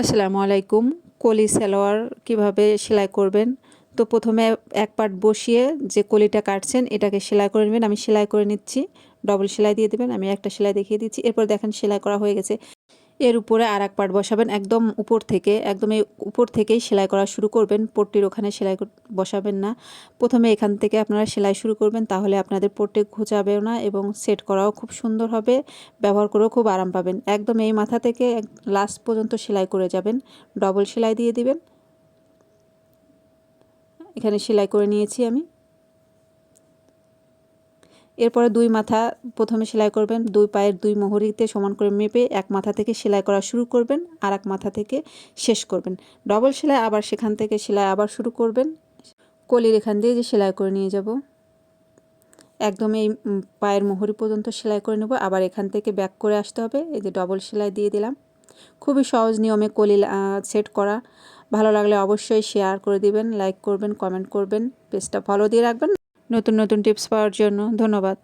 আসসালামু আলাইকুম। কলি সালোয়ার কীভাবে সেলাই করবেন? তো প্রথমে এক পার্ট বসিয়ে যে কলিটা কাটছেন, এটাকে সেলাই করে নেবেন। আমি সেলাই করে নিচ্ছি। ডবল সেলাই দিয়ে দেবেন। আমি একটা সেলাই দেখিয়ে দিচ্ছি। এরপর দেখেন সেলাই করা হয়ে গেছে। এর উপরে আর এক পার্ট বসাবেন, একদম উপর থেকে, একদম এই উপর থেকেই সেলাই করা শুরু করবেন। পট্টির ওখানে সেলাই বসাবেন না। প্রথমে এখান থেকে আপনারা সেলাই শুরু করবেন, তাহলে আপনাদের পট্টি ঘুচাবেও না এবং সেট করাও খুব সুন্দর হবে, ব্যবহার করেও খুব আরাম পাবেন। একদম এই মাথা থেকে লাস্ট পর্যন্ত সেলাই করে যাবেন। ডবল সেলাই দিয়ে দিবেন। এখানে সেলাই করে নিয়েছি আমি। এরপরে দুই মাথা প্রথমে সেলাই করবেন, দুই পায়ের দুই মোহরিতে সমান করে মেপে এক মাথা থেকে সেলাই করা শুরু করবেন, আর এক মাথা থেকে শেষ করবেন। ডবল সেলাই আবার সেখান থেকে সেলাই আবার শুরু করবেন। কলির এখান দিয়ে যে সেলাই করে নিয়ে যাব। একদম এই পায়ের মোহরি পর্যন্ত সেলাই করে নেব। আবার এখান থেকে ব্যাক করে আসতে হবে। এই যে ডবল সেলাই দিয়ে দিলাম। খুবই সহজ নিয়মে কলি সেট করা। ভালো লাগলে অবশ্যই শেয়ার করে দিবেন, লাইক করবেন, কমেন্ট করবেন। পেজটা ফলো দিয়ে রাখবেন। নতুন নতুন টিপস পাওয়ার জন্য ধন্যবাদ।